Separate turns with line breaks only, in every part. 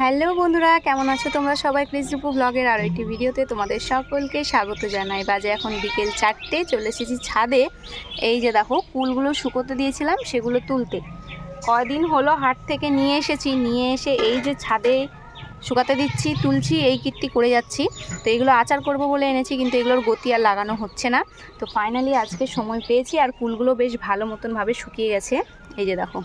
Hello বন্ধুরা, কেমন আছো তোমরা? সবাই ক্রিসরূপু ব্লগের আরও একটি ভিডিওতে তোমাদের সকলকে স্বাগত জানাই। বাজে এখন বিকেল চারটে, চলে এসেছি ছাদে। এই যে দেখো কুলগুলো শুকোতে দিয়েছিলাম, সেগুলো তুলতে। কয়দিন হলো হাট থেকে নিয়ে এসেছি, নিয়ে এসে এই যে ছাদে শুকাতে দিচ্ছি, তুলছি, এই কিটটি করে যাচ্ছি। তো এগুলো আচার করব বলে এনেছি, কিন্তু এগুলোর গতি আর লাগানো হচ্ছে না। তো ফাইনালি আজকে সময় পেয়েছি, আর কুলগুলো বেশ ভালো মতনভাবে শুকিয়ে গেছে। এই যে দেখো।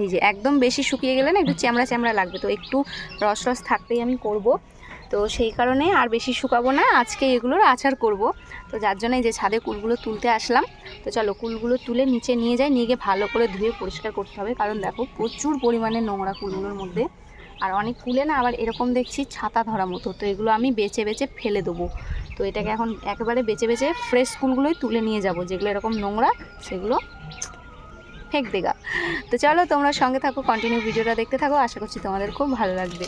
এই যে একদম বেশি শুকিয়ে গেলে না একটু চ্যামড়া চ্যামড়া লাগবে। তো একটু রস রস থাকতেই আমি করব। তো সেই কারণে আর বেশি শুকাবো না আজকে এগুলোর আচার করব। তো যার জন্য এই যে ছাদে কুলগুলো তুলতে আসলাম। তো চলো কুলগুলো তুলে নিচে নিয়ে যাই নিয়ে গিয়ে ভালো করে ধুয়ে পরিষ্কার করতে হবে। কারণ দেখো প্রচুর পরিমাণে নোংরা কুলগুলোর মধ্যে। আর অনেক কুলে না আবার এরকম দেখছি ছাতা ধরা মতো। তো এগুলো আমি বেছে বেছে ফেলে দেবো। তো এটাকে এখন একেবারে বেছে বেছে ফ্রেশ কুলগুলোই তুলে নিয়ে যাব। যেগুলো এরকম নোংরা সেগুলো ফেক দেগা। তো চলো তোমরা সঙ্গে থাকো কন্টিনিউ ভিডিওটা দেখতে থাকো, আশা করছি তোমাদের খুব ভালো লাগবে।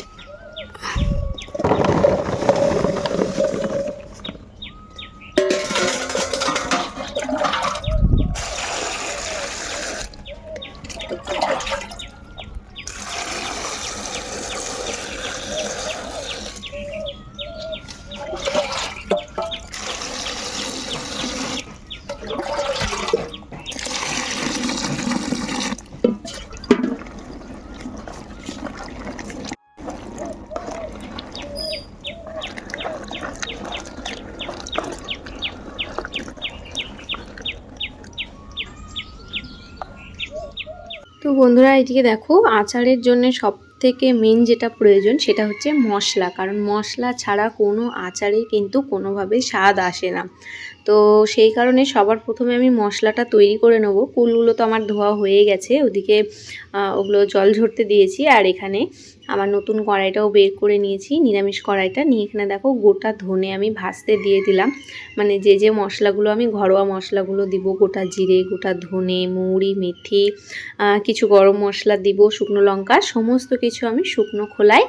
তো বন্ধুরা, এদিকে দেখো, আচারের জন্য সব থেকে মেন যেটা প্রয়োজন সেটা হচ্ছে মশলা। কারণ মশলা ছাড়া কোনো আচারে কিন্তু কোনোভাবেই স্বাদ আসে না। তো সেই কারণে সবার প্রথমে আমি মশলাটা তৈরি করে নেব। কুলগুলো তো আমার ধোয়া হয়ে গেছে, ওদিকে ওগুলো জল ঝরতে দিয়েছি। আর এখানে আমার নতুন কড়াইটাও বের করে নিয়েছি, নিরামিষ কড়াইটা। নিয়ে এখানে দেখো গোটা ধনে আমি ভাজতে দিয়ে দিলাম। মানে যে যে মশলাগুলো আমি ঘরোয়া মশলাগুলো দিব, গোটা জিরে, গোটা ধনে মৌরি মেথি কিছু গরম মশলা দিব, শুকনো লঙ্কা, সমস্ত কিছু আমি শুকনো খোলায়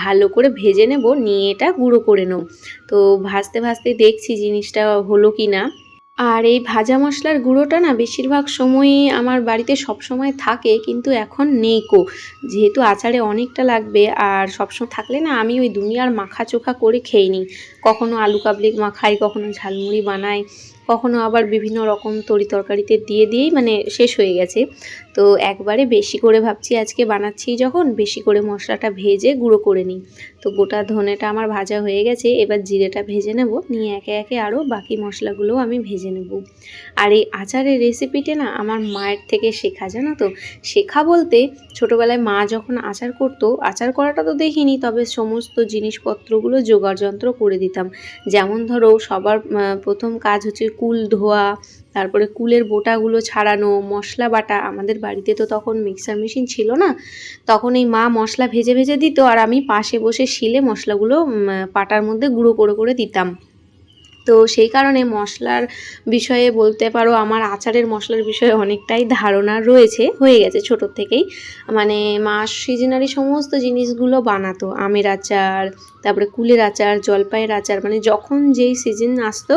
ভালো করে ভেজে নেব, নিয়ে এটা গুঁড়ো করে নেব। তো ভাজতে ভাজতে দেখছি জিনিসটা হলো কি না আর এই ভাজা মশলার গুঁড়োটা না বেশিরভাগ সময়ই আমার বাড়িতে সব সময় থাকে, কিন্তু এখন নেই কো। যেহেতু আচারে অনেকটা লাগবে, আর সবসময় থাকলে না আমি ওই দুনিয়ার মাখা চোখা করে খেয়ে নিই। কখনও আলু কাবলিক মাখাই কখনও ঝালমুড়ি বানাই কখনো আবার বিভিন্ন রকম তরি তরকারিতে দিয়ে দিয়েই মানে শেষ হয়ে গেছে। তো একবারে বেশি করে ভাবছি আজকে বানাচ্ছি যখন, বেশি করে মশলাটা ভেজে গুঁড়ো করে নিই। তো গোটা ধনেটা আমার ভাজা হয়ে গেছে, এবার জিরেটা ভেজে নেব, নিয়ে একে একে আরও বাকি মশলাগুলোও আমি ভেজে নেব। আর এই আচারের রেসিপিটা না আমার মায়ের থেকে শেখা, জানো তো? শেখা বলতে ছোটোবেলায় মা যখন আচার করতো, আচার করাটা তো দেখিনি, তবে সমস্ত জিনিসপত্রগুলো জোগাড় যন্ত্র করে দিতাম। যেমন ধরো সবার প্রথম কাজ হচ্ছে কুল ধোয়া, তারপরে কুলের বোটাগুলো ছাড়ানো, মশলা বাটা। আমাদের বাড়িতে তো তখন মিক্সার মেশিন ছিল না। তখন এই মা মশলা ভেজে ভেজে দিত আর আমি পাশে বসে শিলে মশলাগুলো পাটার মধ্যে গুঁড়ো করে করে দিতাম। তো সেই কারণে মশলার বিষয়ে বলতে পারো আমার আচারের মশলার বিষয়ে অনেকটাই ধারণা রয়েছে, হয়ে গেছে ছোটোর থেকেই। মানে মা সিজনারি সমস্ত জিনিসগুলো বানাতো, আমের আচার তারপরে কুলের আচার, জলপাইয়ের আচার মানে যখন যেই সিজন আসতো,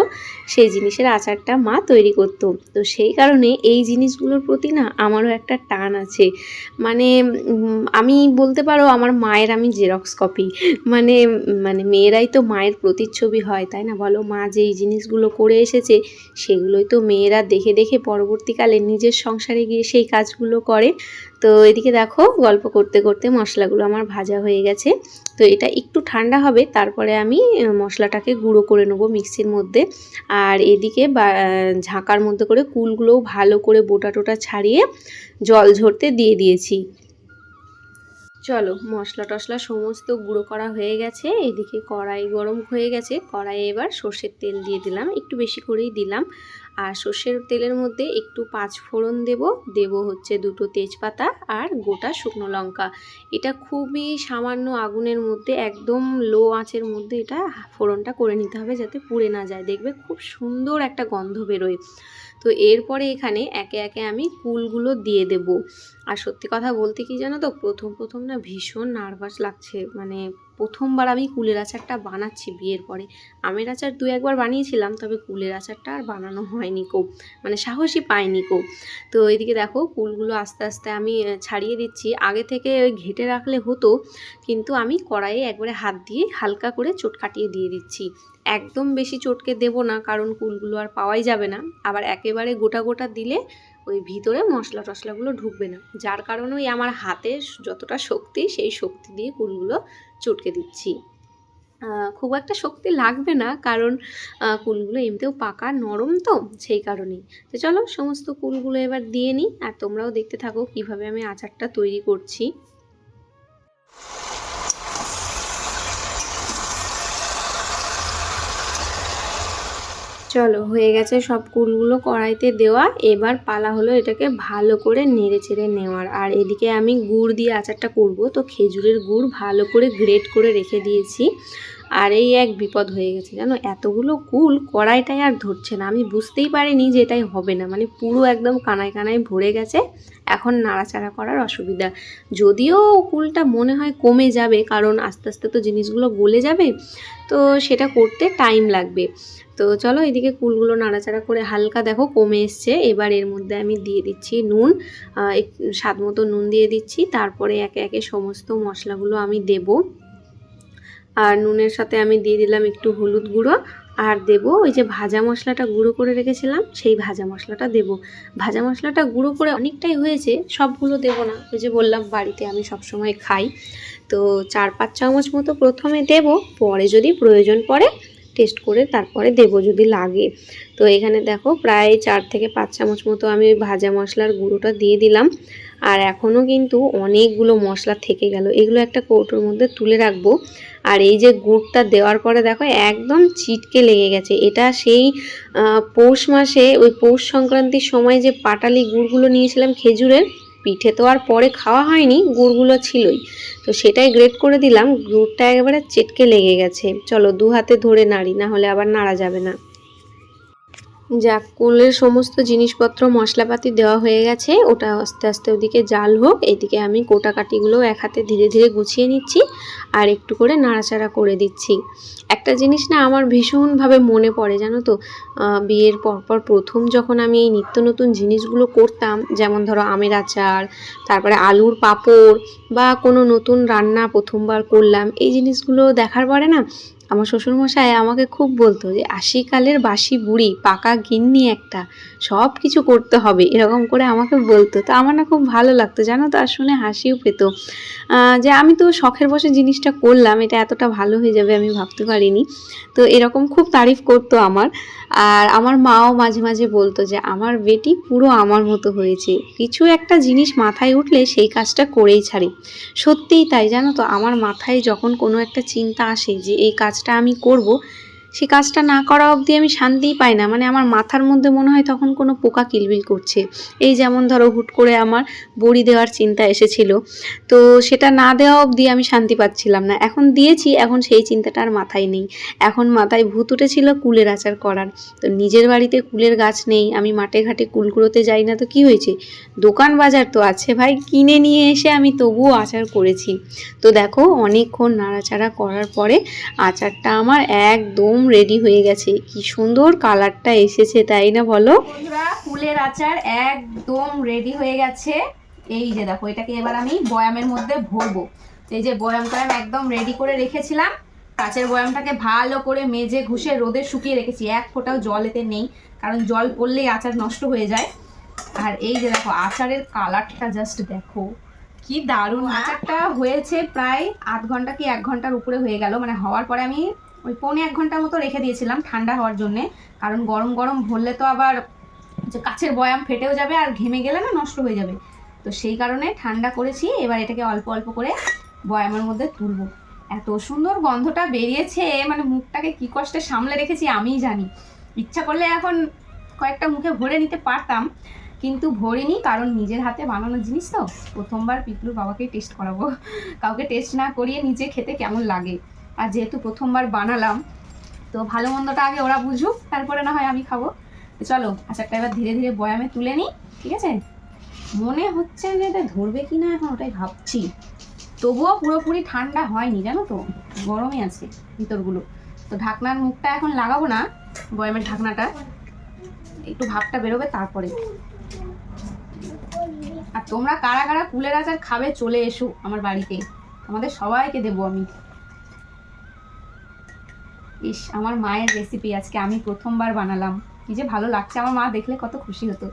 সেই জিনিসের আচারটা মা তৈরি করতো। তো সেই কারণে এই জিনিসগুলোর প্রতি না আমারও একটা টান আছে। মানে আমি বলতে পারো আমার মায়ের আমি জেরক্স কপি মানে মানে মেয়েরাই তো মায়ের প্রতিচ্ছবি হয়, তাই না? বলো, মা যেই জিনিসগুলো করে এসেছে, সেগুলোই তো মেয়েরা দেখে দেখে পরবর্তীকালে নিজের সংসারে গিয়ে সেই কাজগুলো করে। তো এদিকে দেখো গল্প করতে করতে মশলাগুলো আমার ভাজা হয়ে গেছে। তো এটা একটু ঠান্ডা হবে, তারপরে আমি মশলাটাকে গুঁড়ো করে নেব মিক্সির মধ্যে। আর এদিকে বা- ঝাঁকার মধ্যে করে কুলগুলোও ভালো করে বোটা টোটা ছাড়িয়ে জল ঝরতে দিয়ে দিয়েছি। চলো, মশলা টশলা সমস্ত গুঁড়ো করা হয়ে গেছে। এদিকে কড়াই গরম হয়ে গেছে। কড়াইয়ে এবার সর্ষের তেল দিয়ে দিলাম। একটু বেশি করেই দিলাম। আর সর্ষের তেলের মধ্যে একটু পাঁচ ফোড়ন দেব। দেব হচ্ছে দুটো তেজপাতা আর গোটা শুকনো লঙ্কা। এটা খুবই সামান্য আগুনের মধ্যে, একদম লো আঁচের মধ্যে এটা ফোড়নটা করে নিতে হবে যাতে পুড়ে না যায়। দেখবে খুব সুন্দর একটা গন্ধ বেরোয়।
তো এরপরে এখানে একে একে আমি কুলগুলো দিয়ে দেব। আর সত্যি কথা বলতে কি জানো তো? প্রথম প্রথম না ভীষণ নার্ভাস লাগছে। মানে প্রথমবার আমি কুলের আচারটা বানাচ্ছি বিয়ের পরে। আমের আচার দু একবার বানিয়েছিলাম, তবে কুলের আচারটা আর বানানো হয়নি কো। মানে সাহসই পাইনি কো। তো এদিকে দেখো, কুলগুলো আস্তে আস্তে আমি ছাড়িয়ে দিচ্ছি। আগে থেকে ঘেটে রাখলে হতো, কিন্তু আমি কড়াইয়ে একবারে হাত দিয়ে হালকা করে চোট কাটিয়ে দিয়ে দিচ্ছি। একদম বেশি চটকে দেবো না, কারণ কুলগুলো আর পাওয়াই যাবে না। আবার একেবারে গোটা গোটা দিলে ওই ভিতরে মশলা টশলাগুলো ঢুকবে না। যার কারণে ওই আমার হাতে যতটা শক্তি, সেই শক্তি দিয়ে কুলগুলো চটকে দিচ্ছি। খুব একটা শক্তি লাগবে না, কারণ কুলগুলো এমনিতেও পাকা, নরম তো, সেই কারণেই। তো চলো, সমস্ত কুলগুলো এবার দিয়ে নিই, আর তোমরাও দেখতে থাকো কীভাবে আমি আচারটা তৈরি করছি। চলো, হয়ে গেছে সব কুলগুলো কড়াইতে দেওয়া। এবার পালা হলো এটাকে ভালো করে নেড়ে চেড়ে নেওয়ার। আর এদিকে আমি গুড় দিয়ে আচারটা করব। তো খেজুরের গুড় ভালো করে গ্রেট করে রেখে দিয়েছি। আর এই এক বিপদ হয়ে গেছে, জানো? এতগুলো কুল কড়াইটাই আর ধরছে না। আমি বুঝতেই পারিনি যে এটাই হবে না। মানে পুরো একদম কানায় কানায় ভরে গেছে। এখন নাড়াচাড়া করার অসুবিধা। যদিও কুলটা মনে হয় কমে যাবে, কারণ আস্তে আস্তে তো জিনিসগুলো গলে যাবে। তো সেটা করতে টাইম লাগবে। তো চলো এদিকে কুলগুলো নাড়াচাড়া করে হালকা দেখো কমে এসছে। এবার এর মধ্যে আমি দিয়ে দিচ্ছি নুন স্বাদ মতো নুন দিয়ে দিচ্ছি। তারপরে একে একে সমস্ত মশলাগুলো আমি দেব। আর নুনের সাথে আমি দিয়ে দিলাম একটু হলুদ গুঁড়ো। আর দেব ওই যে ভাজা মশলাটা গুঁড়ো করে রেখেছিলাম, সেই ভাজা মশলাটা দেব। ভাজা মশলাটা গুঁড়ো করে অনেকটাই হয়েছে, সবগুলো দেব না। ওই যে বললাম, বাড়িতে আমি সবসময় খাই। তো চার, পাঁচ চামচ মতো প্রথমে দেব, পরে যদি প্রয়োজন পড়ে টেস্ট করে তারপরে দেবো যদি লাগে। তো এখানে দেখো প্রায় চার থেকে পাঁচ চামচ মতো আমি ওই ভাজা মশলার গুঁড়োটা দিয়ে দিলাম। আর এখনও কিন্তু অনেকগুলো মশলা থেকে গেল। এগুলো একটা কৌটোর মধ্যে তুলে রাখব। আর এই যে গুড়টা দেওয়ার পরে দেখো একদম চিটকে লেগে গেছে। এটা সেই পৌষ মাসে, ওই পৌষ সংক্রান্তির সময় যে পাটালি গুড়গুলো নিয়েছিলাম খেজুরের পিঠে তো আর পরে খাওয়া হয়নি, গুড়গুলো ছিলই। তো সেটাই গ্রেট করে দিলাম, গুড়টা একেবারে চেটকে লেগে গেছে। চলো দু হাতে ধরে নাড়ি, না হলে আবার নাড়া যাবে না। যাক, কুলের সমস্ত জিনিসপত্র, মশলাপাতি দেওয়া হয়ে গেছে। ওটা আস্তে আস্তে ওদিকে জাল হোক, এদিকে আমি কোটাকাটিগুলো এক হাতে ধীরে ধীরে গুছিয়ে নিচ্ছি আর একটু করে নাড়াচাড়া করে দিচ্ছি। একটা জিনিস না আমার ভীষণভাবে মনে পড়ে, জানো তো? বিয়ের পরপর প্রথম যখন আমি এই নিত্য নতুন জিনিসগুলো করতাম, যেমন ধরো আমের আচার, তারপরে আলুর পাঁপড় বা কোনো নতুন রান্না প্রথমবার করলাম, এই জিনিসগুলো দেখার পরে না আমার শ্বশুরমশাই আমাকে খুব বলতো যে, আশিকালের বাসি বুড়ি, পাকা গিন্নি একটা, সব কিছু করতে হবে। এরকম করে আমাকে বলতো। তো আমার না খুব ভালো লাগতো, জানো তো? আর শুনে হাসিও পেত। যে আমি তো শখের বসে জিনিসটা করলাম, এটা এতটা ভালো হয়ে যাবে আমি ভাবতে পারিনি। তো এরকম খুব তারিফ করতো আমার। আর আমার মাও মাঝে মাঝে বলতো যে, আমার বেটি পুরো আমার মতো হয়েছে। কিছু একটা জিনিস মাথায় উঠলে সেই কাজটা করেই ছাড়ি। সত্যিই তাই, জানো তো? আমার মাথায় যখন কোনো একটা চিন্তা আসে যে, এই কাজটা আমি করব সেই কাজটা না করা অবধি আমি শান্তিই পাই না। মানে আমার মাথার মধ্যে মনে হয় তখন কোনো পোকা কিলবিল করছে। এই যেমন ধরো হুট করে আমার বড়ি দেওয়ার চিন্তা এসেছিল। তো সেটা না দেওয়া অবধি আমি শান্তি পাচ্ছিলাম না। এখন দিয়েছি, এখন সেই চিন্তাটা আর মাথায় নেই। এখন মাথায় ভূত উঠেছিল কুলের আচার করার। তো নিজের বাড়িতে কুলের গাছ নেই, আমি মাঠে ঘাটে কুল যাই না, তো কি হয়েছে? দোকান বাজার তো আছে ভাই, কিনে নিয়ে এসে আমি তবুও আচার করেছি। তো দেখো, অনেকক্ষণ নাড়াচাড়া করার পরে আচারটা আমার একদম রেডি হয়ে গেছে। কি সুন্দর কালারটা এসেছে, তাই না বলো?
ফুলের আচার একদম রেডি হয়ে গেছে। এই যে দেখো, এটাকে এবার আমি বয়ামের মধ্যে ভরবো। এই যে বয়াম টয়াম একদম রেডি করে রেখেছিলাম। কাচের বয়ামটাকে ভালো করে মেজে ঘুষে রোদে শুকিয়ে রেখেছি। এক ফোঁটাও জল এতে নেই, কারণ জল পড়লেই আচার নষ্ট হয়ে যায়। আর এই যে দেখো, আচারের কালারটা জাস্ট দেখো। কি দারুণ আচারটা হয়েছে। প্রায় আধ ঘণ্টা কি এক ঘণ্টার উপরে হয়ে গেল। মানে হওয়ার পরে আমি ওই পৌনে এক ঘণ্টার মতো রেখে দিয়েছিলাম ঠান্ডা হওয়ার জন্যে। কারণ গরম গরম ভরলে তো আবার যে কাছের বয়াম ফেটেও যাবে আর ঘেমে গেলে না নষ্ট হয়ে যাবে। তো সেই কারণে ঠান্ডা করেছি, এবার এটাকে অল্প অল্প করে বয়ামের মধ্যে তুলবো। এত সুন্দর গন্ধটা বেরিয়েছে মানে মুখটাকে কি কষ্টে সামলে রেখেছি আমিই জানি। ইচ্ছা করলে এখন কয়েকটা মুখে ভরে নিতে পারতাম, কিন্তু ভরিনি কারণ নিজের হাতে বানানো জিনিস তো। প্রথমবার পিকলুর বাবাকেই টেস্ট করাবো। কাউকে টেস্ট না করিয়ে নিজে খেতে কেমন লাগে? আর যেহেতু প্রথমবার বানালাম, তো ভালো মন্দটা আগে ওরা বুঝুক, তারপরে না হয় আমি খাব।
চলো, আচারটা এবার ধীরে ধীরে বয়ামে তুলে নিই, ঠিক আছে? মনে হচ্ছে যে এটা ধরবে কি না এখন ওটাই ভাবছি। তবুও পুরোপুরি ঠান্ডা হয়নি, জানো তো? গরমই আছে ভিতরগুলো। তো ঢাকনার মুখটা এখন লাগাবো না, বয়ামের ঢাকনাটা। একটু ভাবটা বেরোবে তারপরে। আর তোমরা কারা কারা কুলের আচার খাবে চলে এসো আমার বাড়িতে। আমাদের সবাইকে দেবো আমি। ইস আমার মায়ের রেসিপি আজকে আমি প্রথমবার বানালাম। কি যে ভালো লাগছে আমার মা দেখলে কত খুশি হতো।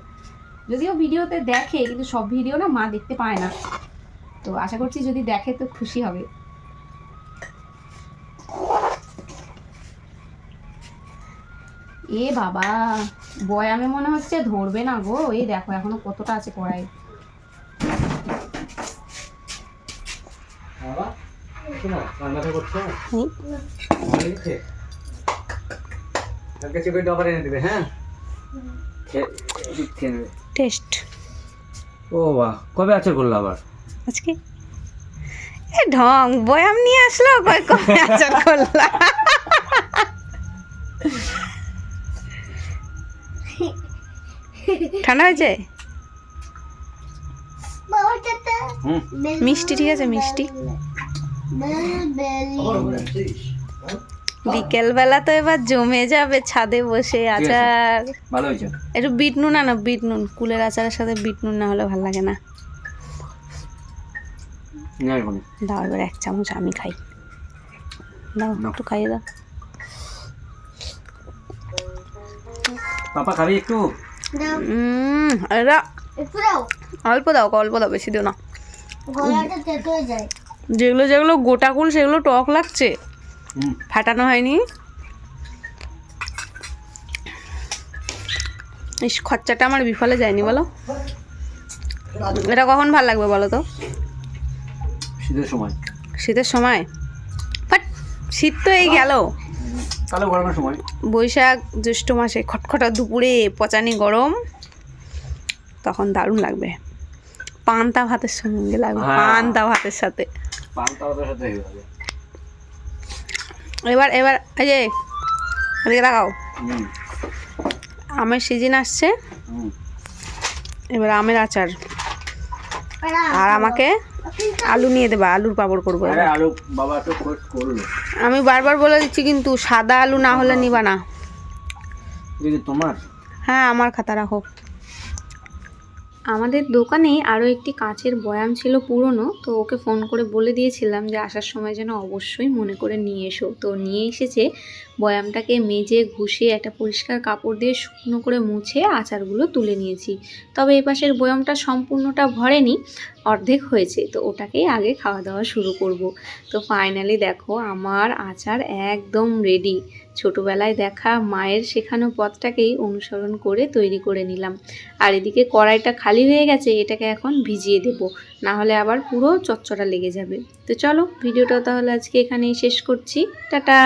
যদিও ভিডিওতে দেখে কিন্তু সব ভিডিও না মা দেখতে পায় না। তো আশা করছি যদি দেখে তো খুশি হবে। এ বাবা বয়ামে মনে হচ্ছে ধরবে না গো। এই দেখো এখনও কতটা আছে কড়াই
বাবা শোনো রান্নাটা করছ? কালকে চিকেন ডবার এনে দেবে হ্যাঁ
টেস্ট
ও বাহ কবে আচার করল আবার
আজকে এ ঢং বয়াম নিয়ে আসলো কয় কবে আচার করলা ঠান্ডা হয়েছে মিষ্টি ঠিক আছে মিষ্টি বিকেল বেলা তো এবার জমে যাবে ছাদে বসে আচার। একটু বিট নুন আনো বিট নুন। কুলের আচারের সাথে বিট নুন না হলে ভালো লাগে না। দাও এবার এক চামচ আমি খাই। দাও
নাও।
একটু খাইয়ে দাও।
পাপা খাবি একটু?
অল্প দাও অল্প দাও বেশি দিও না। যেগুলো যেগুলো গোটা কুল সেগুলো টক লাগছে। ফাটানো হয়নি। ইস খরচাটা আমার বিফলে যায়নি বলো। এটা কখন ভালো লাগবে বলো তো?
শীতের সময়।
শীতের সময়? বাট শীত তো এই গেল।
তাহলে গরমের সময়।
বৈশাখ জ্যৈষ্ঠ মাসে খটখটা দুপুরে পচানি গরম। তখন দারুণ লাগবে। পান্তা ভাতের সঙ্গে লাগবে।
হ্যাঁ।
পান্তা ভাতের সাথে।
পান্তা ভাতের সাথে
এবার এবার এই যে এদিকে দেখাও আমের সিজন আসছে। এবার আমের আচার। আর আমাকে আলু নিয়ে দেবা আলুর পাপড় করব এবার।
আলু বাবা তো খোঁজ করল।
আমি বারবার বলে দিচ্ছি কিন্তু সাদা আলু না হলে নিবা না।
তোমার?
হ্যাঁ আমার খাতা রাখো আমাদের দোকানে আরও একটি কাঁচের বয়াম ছিল পুরনো, তো ওকে ফোন করে বলে দিয়েছিলাম যে আসার সময় যেন অবশ্যই মনে করে নিয়ে এসো। তো নিয়ে এসেছে বয়ামটাকে মেজে ঘুষে একটা পরিষ্কার কাপড় দিয়ে শুকনো করে মুছে আচারগুলো তুলে নিয়েছি। তবে এই পাশের বয়ামটা সম্পূর্ণটা ভরেনি, অর্ধেক হয়েছে। তো ওটাকেই আগে খাওয়া দাওয়া শুরু করব। তো ফাইনালি দেখো, আমার আচার একদম রেডি ছোটোবেলায় দেখা মায়ের শেখানো পথটাকেই অনুসরণ করে তৈরি করে নিলাম। আর এদিকে কড়াইটা খালি হয়ে গেছে, এটাকে এখন ভিজিয়ে দেব। না হলে আবার পুরো চচ্চড়া লেগে যাবে। তো চলো, ভিডিওটা তাহলে আজকে এখানেই শেষ করছি। টাটা!